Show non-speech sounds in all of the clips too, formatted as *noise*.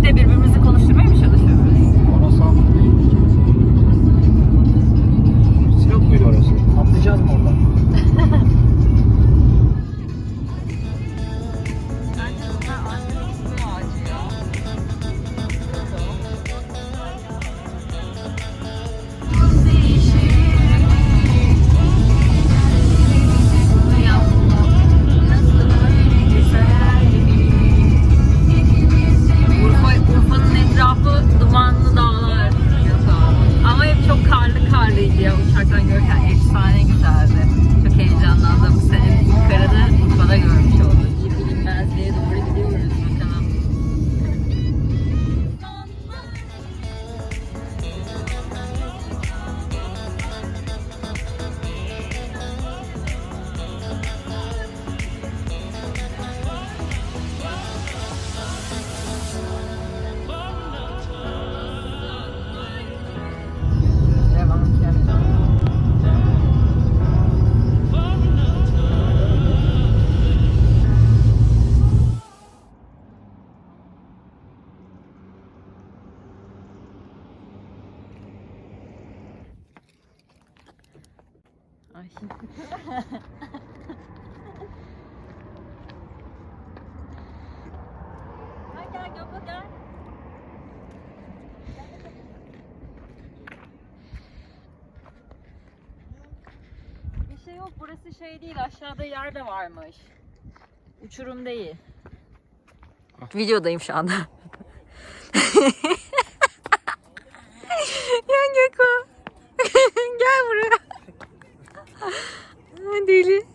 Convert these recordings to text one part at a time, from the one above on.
gerginlikle birbirimizi konuşturmaya mı çalışıyoruz? Orası Samsun değil. Sinop muydu orası? Atlayacağız mı oradan? *laughs* burası şey değil aşağıda yer de varmış. Uçurum değil. Videodayım şu anda. *laughs* ya *laughs* Gökhan. Gel buraya. Ay, Deli.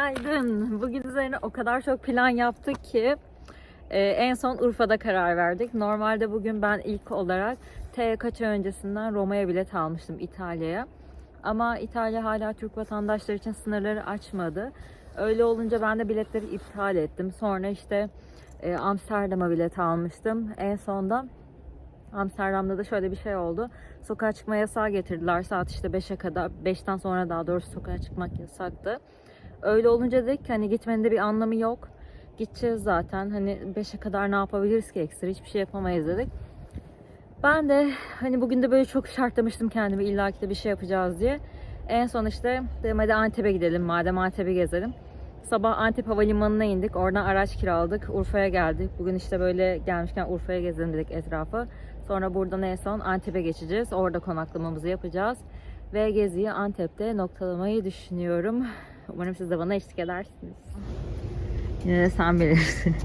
Günaydın. Bugün üzerine o kadar çok plan yaptık ki e, en son Urfa'da karar verdik. Normalde bugün ben ilk olarak T kaç ay öncesinden Roma'ya bilet almıştım İtalya'ya. Ama İtalya hala Türk vatandaşları için sınırları açmadı. Öyle olunca ben de biletleri iptal ettim. Sonra işte e, Amsterdam'a bilet almıştım. En sonda Amsterdam'da da şöyle bir şey oldu. Sokağa çıkma yasağı getirdiler saat işte 5'e kadar. 5'ten sonra daha doğrusu sokağa çıkmak yasaktı. Öyle olunca dedik ki hani gitmenin de bir anlamı yok. Gideceğiz zaten. Hani 5'e kadar ne yapabiliriz ki ekstra? Hiçbir şey yapamayız dedik. Ben de hani bugün de böyle çok şartlamıştım kendimi illaki de bir şey yapacağız diye. En son işte dedim hadi Antep'e gidelim madem Antep'i gezelim. Sabah Antep Havalimanı'na indik. Oradan araç kiraladık. Urfa'ya geldik. Bugün işte böyle gelmişken Urfa'ya gezelim dedik etrafı. Sonra buradan en son Antep'e geçeceğiz. Orada konaklamamızı yapacağız. Ve geziyi Antep'te noktalamayı düşünüyorum. Umarım siz de bana eşlik edersiniz. Yine de sen bilirsin.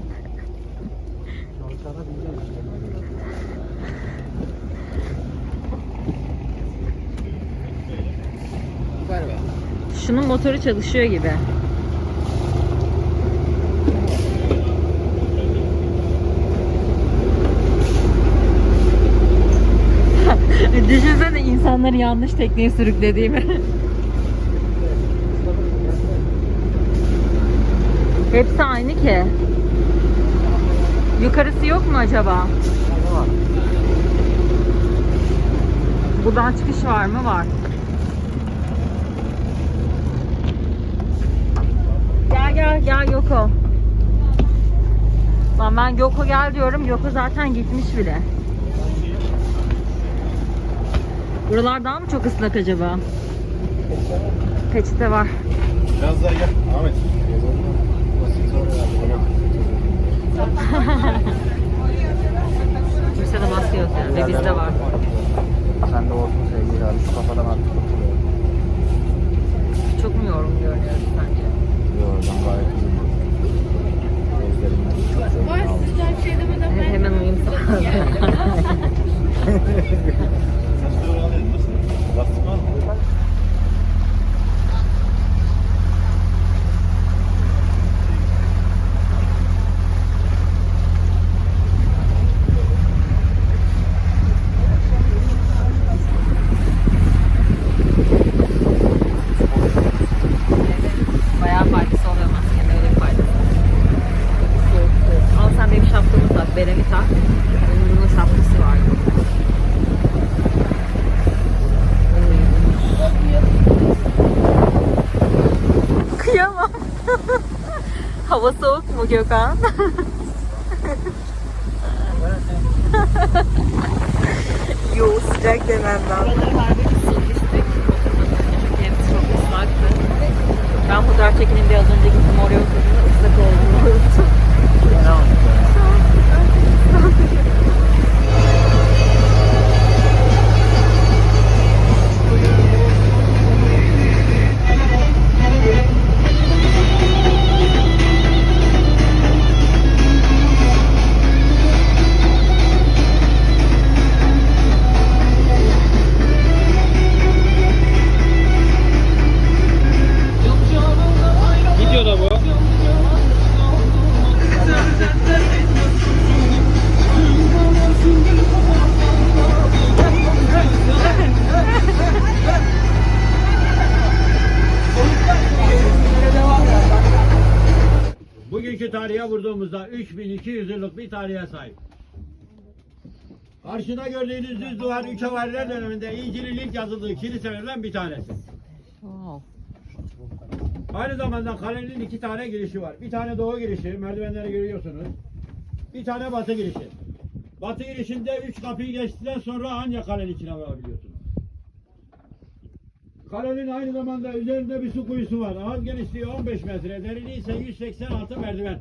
Şunun motoru çalışıyor gibi. *laughs* Düşünsene insanları yanlış tekneye sürüklediğimi. Hepsi aynı ki. Yukarısı yok mu acaba? Buradan çıkış var mı? Var. Gel gel gel Yoko. Lan ben Yoko gel diyorum. Yoko zaten gitmiş bile. Buralar daha mı çok ıslak acaba? Peçete var. Biraz daha gel. Ahmet. Kimse de baskı yok yani. Ve bizde var. Sen de olsun sevgili abi. Şu kafadan artık kurtuluyor. Çok mu yorgun görünüyoruz sence? Yok ben gayet iyiyim. Gözlerimden çok çok Var sıcak şey demeden ben Hemen uyum sağladı. Hava *laughs* Gökhan? *laughs* Yo sıcak demem lazım. 3200 yıllık bir tarihe sahip. Karşıda gördüğünüz düz duvar 3 havariler döneminde İncil'in ilk yazıldığı kiliselerden bir tanesi. Wow. Aynı zamanda kalenin iki tane girişi var. Bir tane doğu girişi, merdivenleri görüyorsunuz. Bir tane batı girişi. Batı girişinde üç kapıyı geçtikten sonra ancak kalenin içine varabiliyorsunuz. Kalenin aynı zamanda üzerinde bir su kuyusu var. Ağız genişliği 15 metre, derinliği ise 186 merdiven.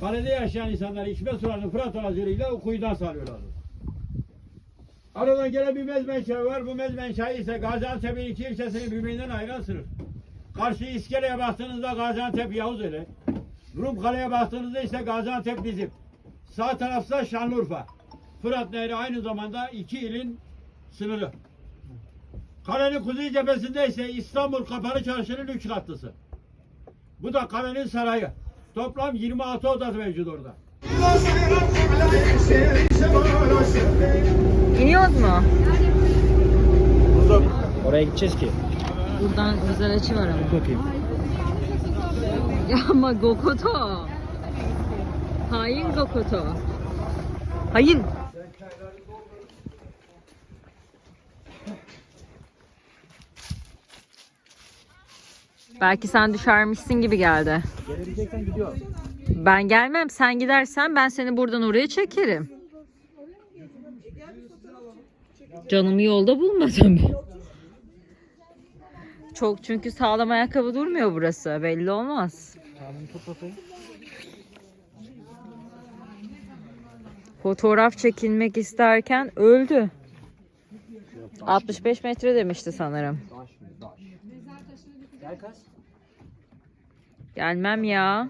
Kalede yaşayan insanlar içme sularını Fırat aracılığıyla o kuyudan sağlıyorlar. Aradan gelen bir mezmenşe var. Bu mezmenşe ise Gaziantep'in iki ilçesini birbirinden ayıran sınır. Karşı iskeleye baktığınızda Gaziantep Yavuzeli. Rum Kale'ye baktığınızda ise Gaziantep bizim. Sağ tarafta Şanlıurfa. Fırat Nehri aynı zamanda iki ilin sınırı. Kalenin kuzey cephesinde ise İstanbul Kapalı Çarşı'nın üç katlısı. Bu da kalenin sarayı. Toplam 26 odası mevcut orada. İniyoruz mu? Oraya gideceğiz ki. Buradan güzel açı var ama. Bakayım. *laughs* Ya ama Gokoto. Hain Gokoto. Hain. Belki sen düşermişsin gibi geldi. Gelebileceksen gidiyor. Ben gelmem. Sen gidersen ben seni buradan oraya çekerim. Canımı yolda bulma tabii. Çok çünkü sağlam ayakkabı durmuyor burası. Belli olmaz. Fotoğraf çekilmek isterken öldü. 65 metre demişti sanırım. Gel kız. Gelmem ya.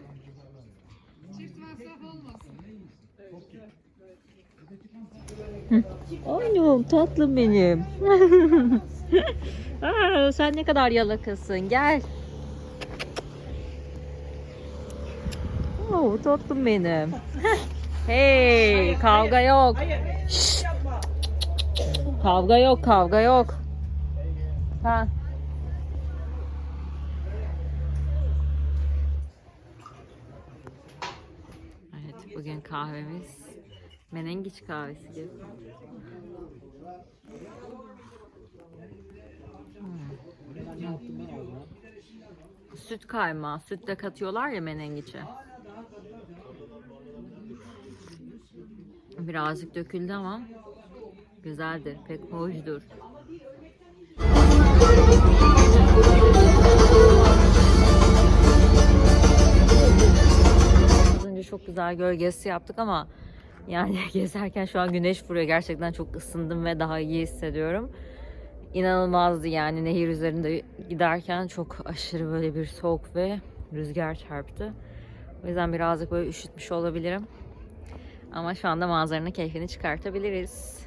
Hı. Oynum tatlım benim. *laughs* Aa, sen ne kadar yalakasın. Gel. Oo, tatlım benim. hey, kavga yok. Şşt. Kavga yok, kavga yok. Ha. Evet, bugün kahvemiz menengiç kahvesi gibi. Hmm. Süt kaymağı, süt de katıyorlar ya menengiçe. Birazcık döküldü ama güzeldir, pek hoşdur. Önce çok güzel gölgesi yaptık ama yani *laughs* gezerken şu an güneş vuruyor. Gerçekten çok ısındım ve daha iyi hissediyorum. İnanılmazdı yani nehir üzerinde giderken çok aşırı böyle bir soğuk ve rüzgar çarptı. O yüzden birazcık böyle üşütmüş olabilirim. Ama şu anda manzaranın keyfini çıkartabiliriz.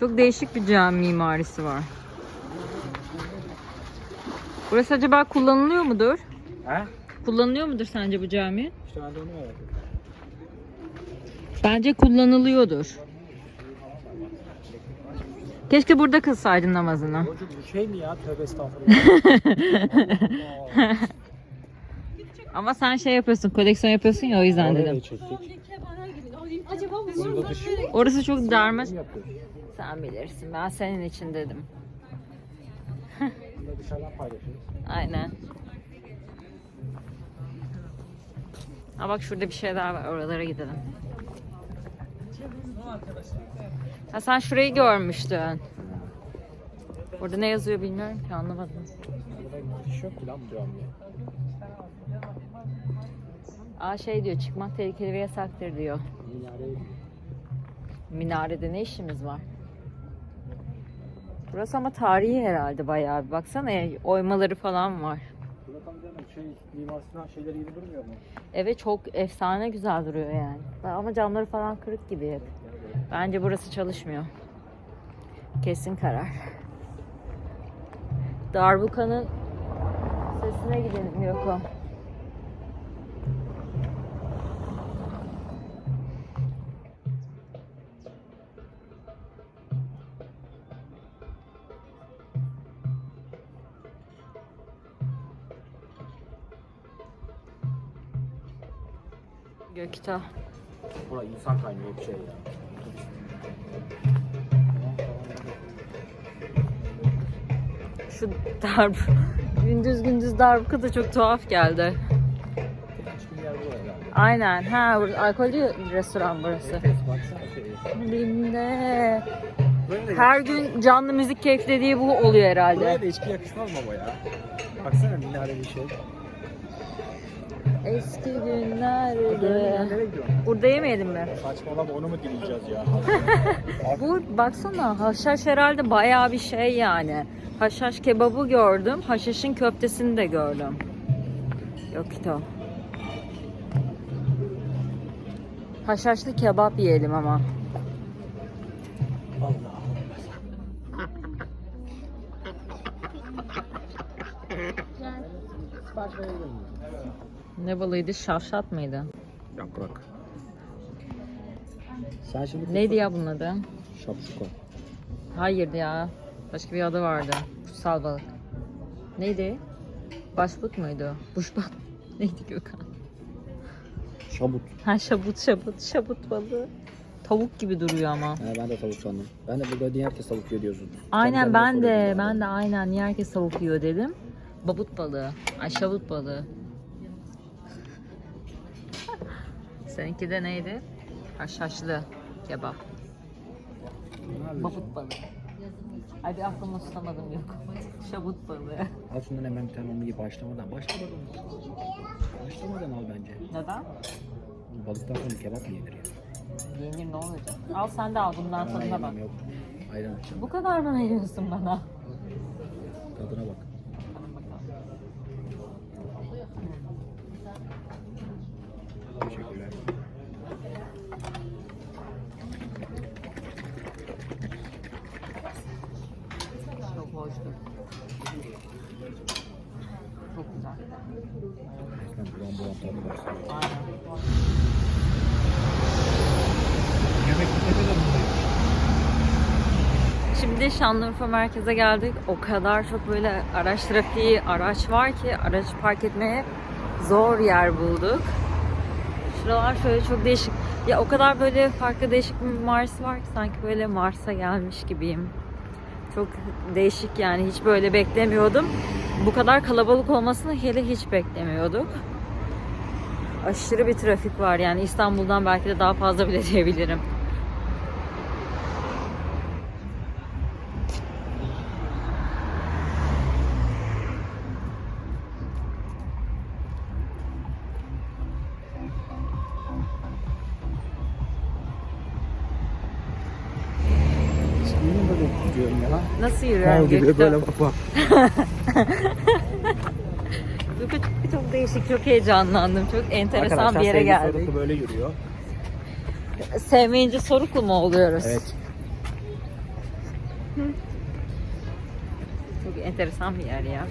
Çok değişik bir cami mimarisi var. Burası acaba kullanılıyor mudur? He? Kullanılıyor mudur sence bu cami? İşte ben de onu merak ediyorum. Bence kullanılıyordur. Keşke burada kılsaydın namazını. Bu şey mi ya? Tövbe estağfurullah. *laughs* Ama sen şey yapıyorsun, koleksiyon yapıyorsun ya o yüzden Oraya dedim. çektik. Acaba Orası çok darma. Sen bilirsin. Ben senin için dedim. Burada dışarıdan paylaşıyoruz. Aynen. Ha bak şurada bir şeyler var. Oralara gidelim. Ha sen şurayı görmüştün. Orada ne yazıyor bilmiyorum ki anlamadım. Burada gidiş. Aa şey diyor çıkmak tehlikeli ve yasaktır diyor. Minarede ne işimiz var? Burası ama tarihi herhalde bayağı. bir. Baksana oymaları falan var. Burada tam canım şey mimarisinden şeyleri gibi durmuyor mu? Evet çok efsane güzel duruyor yani. Ama camları falan kırık gibi hep. Bence burası çalışmıyor. Kesin karar. Darbuka'nın sesine gidelim Yoko. Gökta. Bura insan kaynıyor bir şey ya. Şu darb gündüz gündüz darbuka da çok tuhaf geldi. Aynen. Ha, alkollü restoran burası. Binde. Her gün canlı müzik keyiflediği bu oluyor herhalde. buraya da içki yakışmaz mı ama ya? Baksana minare bir şey. Eski günlerde. Burada yemeyelim mi? Saçmalama onu mu dinleyeceğiz ya? *laughs* Bu baksana haşhaş herhalde bayağı bir şey yani. Haşhaş kebabı gördüm. Haşhaşın köftesini de gördüm. Yok işte o. Haşhaşlı kebap yiyelim ama. Ne balıydı? Şavşat mıydı? Yaprak. Sen şimdi Neydi ya bunun adı? Şapşuko. Hayır ya. Başka bir adı vardı. Kutsal balık. Neydi? Başbut muydu? Buşbat. *laughs* Neydi Gökhan? Şabut. Ha şabut şabut. Şabut balığı. Tavuk gibi duruyor ama. He, ben de tavuk sandım. Ben de burada niye herkes tavuk yiyor diyorsun. Aynen ben de. Ben de aynen. Niye herkes tavuk yiyor dedim. Babut balığı. Ay şabut balığı. Seninki de neydi? Haşhaşlı kebap. Babut balığı. Ay bir aklıma tutamadım yok. Şabut balığı. Al şundan hemen onu ye başlamadan. Başlamadan. Başlamadan al bence. Neden? Balıktan sonra kebap mı yenir ya? Yenir ne olacak? Al sen de al bundan tadına bak. Yok. Ayran içeceğim. Bu kadar mı veriyorsun bana? Tadına bak. Hadi bakalım. Teşekkürler. Çok hoştu. Çok güzel. Resmen buram buram tadı var. Aynen. Yemek tepede de Şimdi Şanlıurfa merkeze geldik. O kadar çok böyle araç trafiği, araç var ki araç park etmeye zor yer bulduk. Şuralar şöyle çok değişik. Ya o kadar böyle farklı değişik bir mimarisi var ki sanki böyle Mars'a gelmiş gibiyim. Çok değişik yani hiç böyle beklemiyordum. Bu kadar kalabalık olmasını hele hiç beklemiyorduk. Aşırı bir trafik var yani İstanbul'dan belki de daha fazla bile *laughs* diyebilirim. Nasıl yürüyorum Gökte? böyle bak bak. *laughs* Değişik, çok heyecanlandım. Çok enteresan Arkadaşlar bir yere geldik. Soruklu böyle yürüyor. Sevmeyince soruklu mu oluyoruz? Evet. Çok enteresan bir yer ya.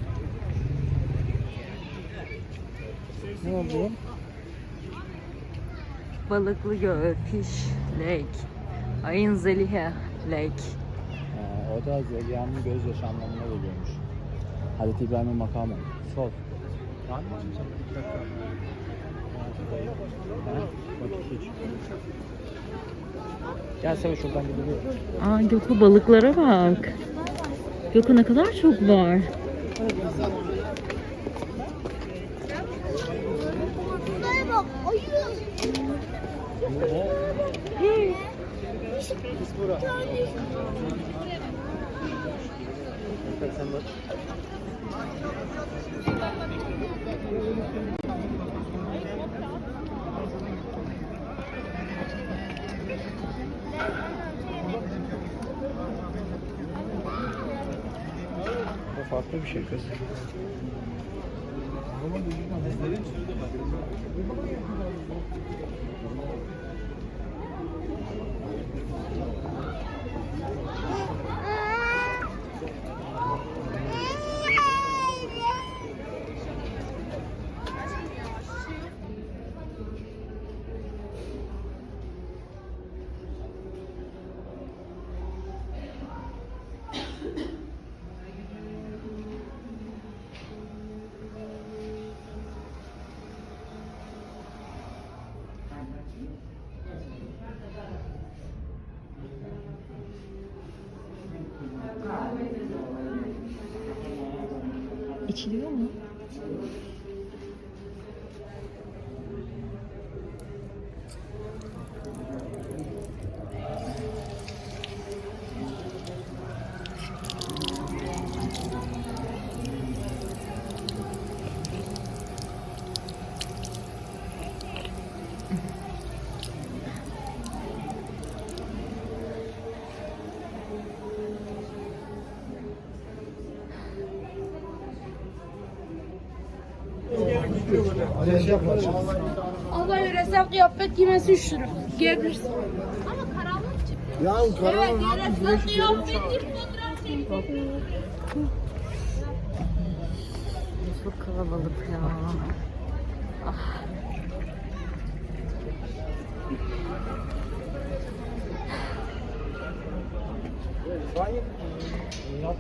Ne oldu? Balıklı Göl, Fish Lake, Ayın Zeliha Lake. Ee, o da Zeliha'nın gözyaşı anlamına geliyormuş. Hazreti İbrahim'in makamı. Sol. Var mı? Bir dakika. Bak hiç. Gel Sevo şuradan gidelim. Aa Gökü balıklara bak. Gökü ne kadar çok var. Bak. Farklı bir şey kız. İçiliyor mu? Ama yöresel kıyafet giymesi 3 lira. Giyebilirsin. Ya Evet, yöresel kıyafet fotoğraf çekti. Çok kalabalık ya. Ah.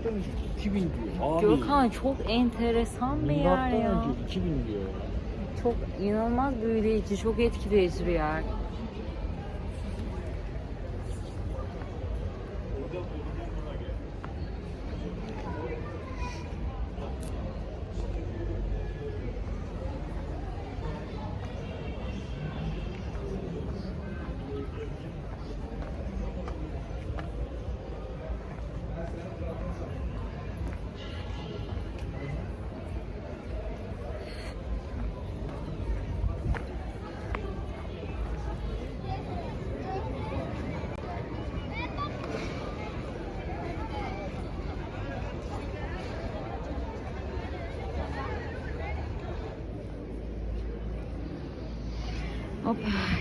Önce 2000 diyor. Abi. Gökhan çok enteresan bir yer ya. önce 2000 diyor. Çok inanılmaz büyüleyici, çok etkileyici bir yer.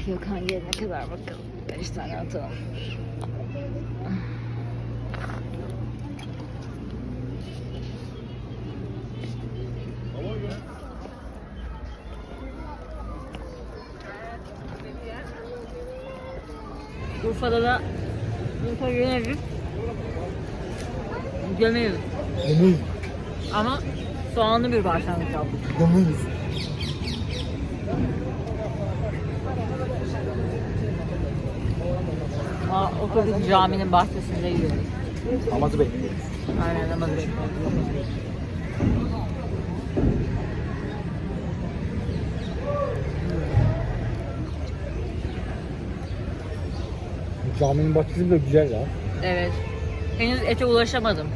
Gökhan gelene kadar bakalım. Beş tane atalım. Urfa'da da Urfa gömevi Yemin. ama soğanlı bir başlangıç yaptık. Yemin. Otobüs caminin bahçesinde yiyoruz. Namazı bekliyoruz. Aynen namazı bekliyoruz. Caminin bahçesi de güzel ya. Evet. Henüz ete ulaşamadım.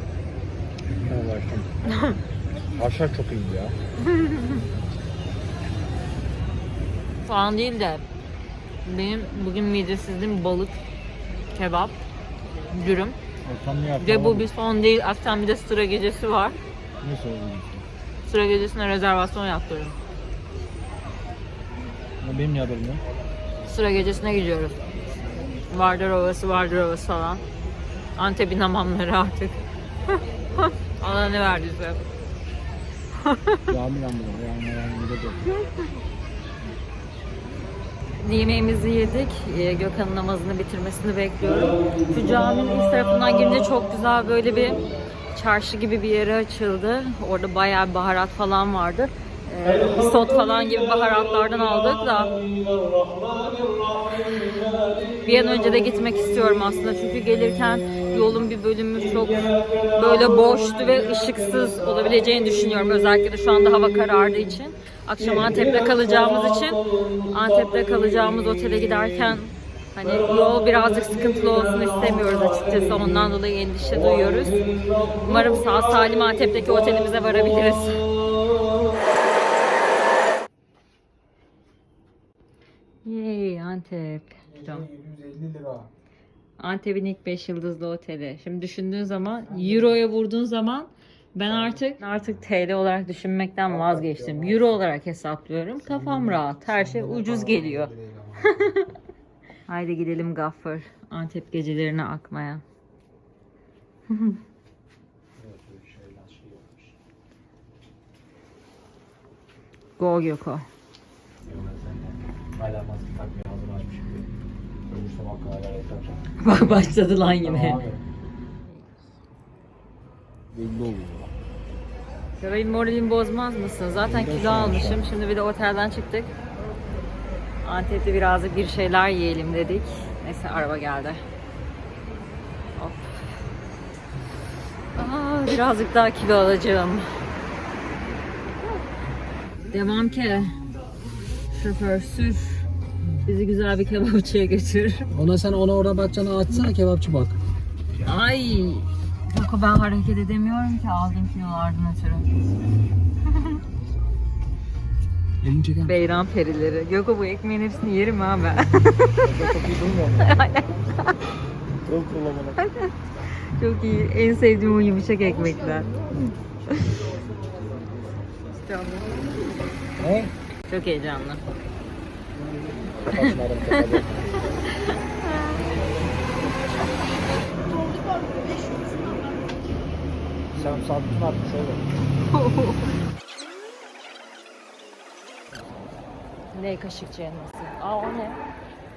Ben uğraştım. *laughs* Aşağı çok iyi ya. Soğan değil de benim bugün midesizliğim balık, kebap, dürüm. Ya. Ve bu bir son değil. Akşam bir de sıra gecesi var. Ne söyleyeyim? Sıra gecesine rezervasyon yaptırdım. Ya Benim ne haberim yok? Sıra gecesine gidiyoruz. Vardır Ovası, Vardır Ovası falan. Antep'in hamamları artık. Allah ne verdiyse. Cami yanmıyor. Yanmıyor. Yanmıyor. Yemeğimizi yedik. Ee, Gökhan'ın namazını bitirmesini bekliyorum. Şu caminin iç tarafından girince çok güzel böyle bir çarşı gibi bir yere açıldı. Orada bayağı baharat falan vardı. Ee, isot falan gibi baharatlardan aldık da bir an önce de gitmek istiyorum aslında. Çünkü gelirken yolun bir bölümü çok böyle boştu ve ışıksız olabileceğini düşünüyorum. Özellikle de şu anda hava karardığı için. Akşam Antep'te kalacağımız için Antep'te kalacağımız otele giderken hani yol birazcık sıkıntılı olsun istemiyoruz açıkçası. Ondan dolayı endişe duyuyoruz. Umarım sağ salim Antep'teki otelimize varabiliriz. Yay Antep. Tamam. 150 lira. Antep'in ilk 5 yıldızlı oteli. Şimdi düşündüğün zaman Euro'ya vurduğun zaman ben artık artık TL olarak düşünmekten vazgeçtim. Euro olarak hesaplıyorum. Kafam rahat. Her şey ucuz geliyor. *laughs* Haydi gidelim Gaffır. Antep gecelerine akmaya. Go Göko. Hala maske açmış gibi. Bak başladı lan yine. Belli oluyor. Benim moralimi bozmaz mısın? Zaten kilo almışım. Şimdi bir de otelden çıktık. Antep'te birazcık bir şeyler yiyelim dedik. Neyse araba geldi. Hop. Aa, birazcık daha kilo alacağım. Devam ki. Şoför sür. Bizi güzel bir kebapçıya götür. Ona sen ona orada bakacağını açsana kebapçı bak. Ay. Yok ben hareket edemiyorum ki aldığım kilolardan ötürü. *laughs* Elini çeker misin? Beyran perileri. Göko bu ekmeğin hepsini yerim ha ben. *laughs* Çok iyi durmuyor mu? Kullanmalı. Çok iyi. En sevdiğim o yumuşak ekmekler. Ne? Çok heyecanlı. Sabitini atmış oğlum. *laughs* Ne kaşıkçı elması. Aa o ne?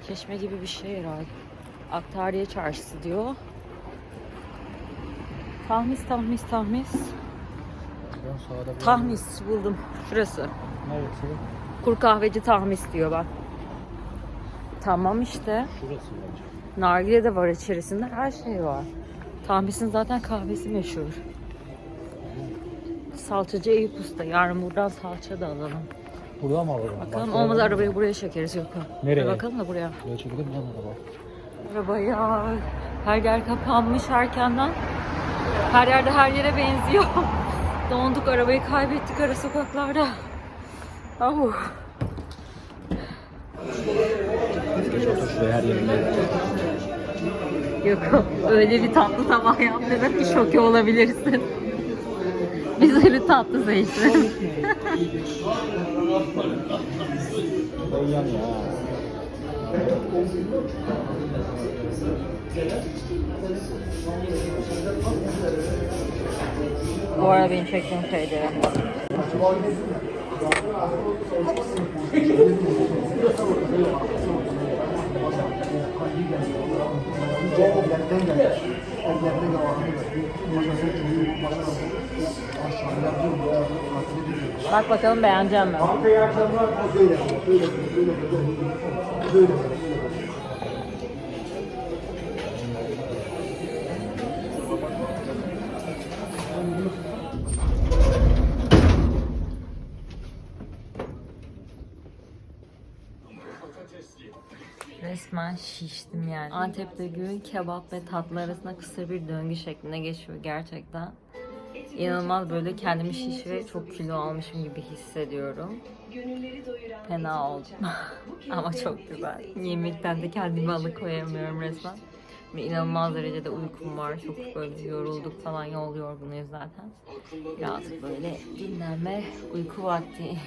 Çeşme gibi bir şey herhalde. Aktariye çarşısı diyor. Tahmis, tahmis, tahmis. Tahmis buldum. Şurası. Neresi? Kur kahveci tahmis diyor bak. Tamam işte. Şurası bence. Nargile de var içerisinde. Her şey var. Tahmis'in zaten kahvesi meşhur. Salçacı Eyüp Usta. Yarın buradan salça da alalım. Burada mı alalım? Bakalım Başka alalım arabayı buraya çekeriz yok. Nereye? Bir bakalım da buraya. Buraya çekelim mi araba? Araba ya. Her yer kapanmış erkenden. Her yerde her yere benziyor. *laughs* Donduk arabayı kaybettik ara sokaklarda. Geç otur şuraya her yerinde. Yok öyle bir tatlı tabak yaptırdım ki şoke olabilirsin. Biz öyle tatlı seçtik. Bu arada benim çektiğim şeyleri. Bak bakalım beğeneceğim mi? Resmen şiştim yani. Antep'te gün kebap ve tatlı arasında kısır bir döngü şeklinde geçiyor gerçekten. İnanılmaz böyle kendimi şiş ve çok kilo almışım gibi hissediyorum. Fena oldum. *laughs* Ama çok güzel. Yemekten de kendimi alıkoyamıyorum resmen. Ve inanılmaz derecede uykum var. Çok böyle yorulduk falan yol yorgunuyuz zaten. Biraz böyle dinlenme, uyku vakti.